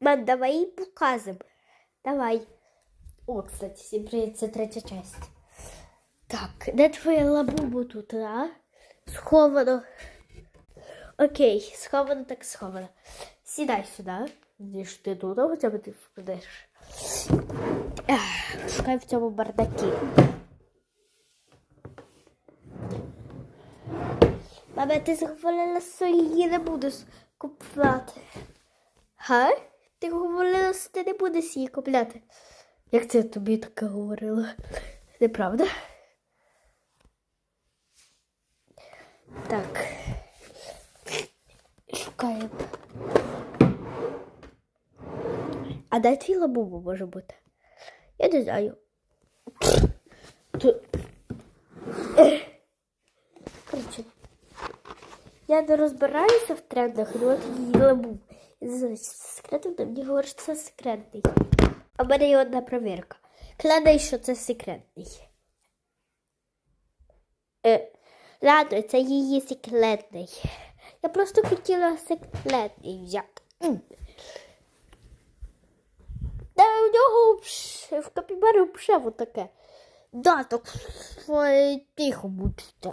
Мам, давай їй показуємо. Давай. О, кстати, всім привіт, це третя часть. Так, де твоя лабубу тут, а? Сховано. Окей, сховано так сховано. Сідай сюди. Ніж ти тут, а хоча б ти впадеш. Шукай в цьому бардакі. Мама, говорила, що її не будеш купувати. Га? Ти говорила, що ти не будеш її купляти. Як це я тобі таке говорила? Неправда? Так. Шукаємо. А де твій лабубу може бути? Я не знаю. Тут. Коротше, я не розбираюся в трендах, але от її лабуб. Це секретний, але мені говорять, що це секретний. А в мене є одна провірка. Кладай, що це секретний. Е, ладно, це її секретний. Я просто хотіла секретний взяти. Та у нього в капібарі вже таке. Да, так тихо будьте.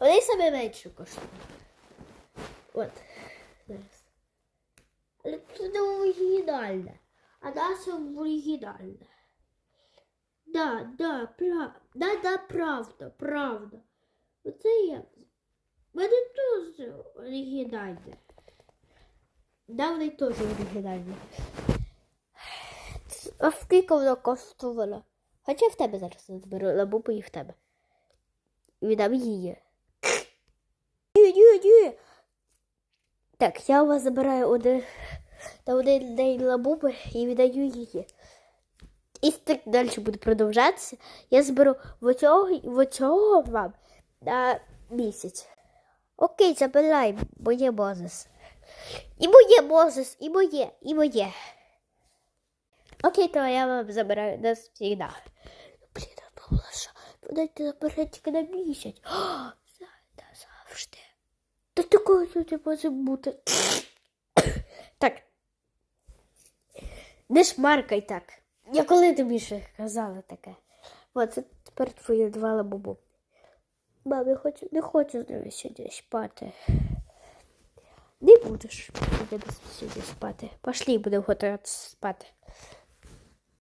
Вони саме менше коштують. От. Зараз. Але це не оригінальне. А наше оригінальне. Да, да, прав... да, да, правда, правда. Оце я. Мене теж оригінальне. Да, вони теж оригінальні. А скільки воно коштувало? Хоча в тебе зараз зберу лабубу і в тебе. Віддам її. Ні. Так, я у вас забираю один, на один день лабуби і віддаю її. І так далі буде продовжатися. Я зберу в оцього, і в оцього вам на місяць. Окей, забирай, моє Мозес. І моє Мозес, і моє, і моє. Окей, то я вам забираю навсегда. Блін, а Павлаша, подайте заберете тільки на місяць. О, завжди. Та такого тут не може бути. Так. Не шмаркай так. Я коли тобі ще казала таке. От це тепер твої два лабубу. Мам, я хочу, не хочу з ними сьогодні спати. Не будеш сьогодні спати. Пошли, будемо готуватися спати.